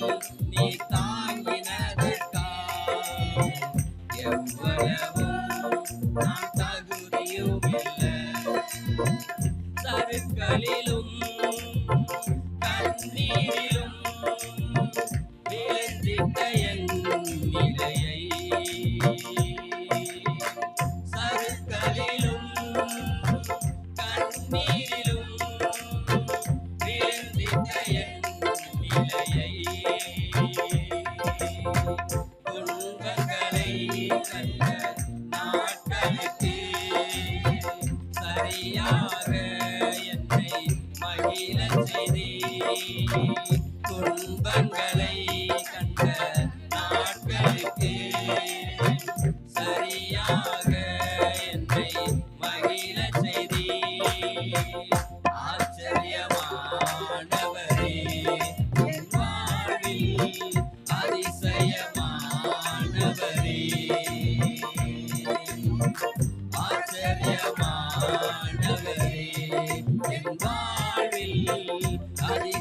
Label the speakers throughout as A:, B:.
A: 你。கடையை துன்பங்களை நல்ல நாட்களுக்கு சரியாக என்னை மகிழ துன்பங்களை கண்ட நாட்களுக்கு.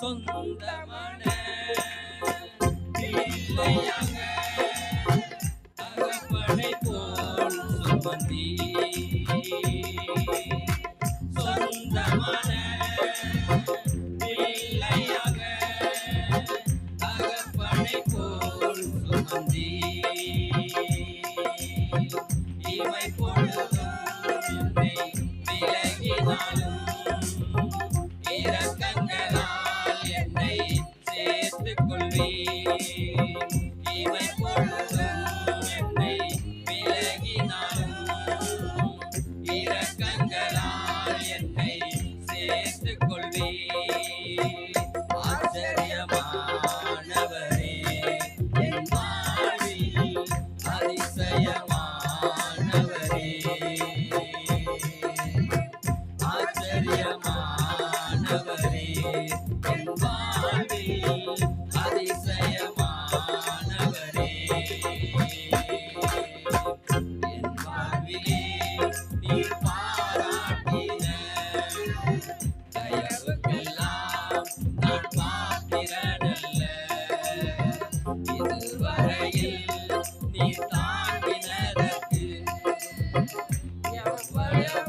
A: சொந்தமான அகப்படை போல் சுமதி சொந்தமான சேர்த்துக் கொள்வீர் ஆச்சரியமானவரே என் வாழ்வில் அதிசயமானவரே. ஆச்சரியமானவரே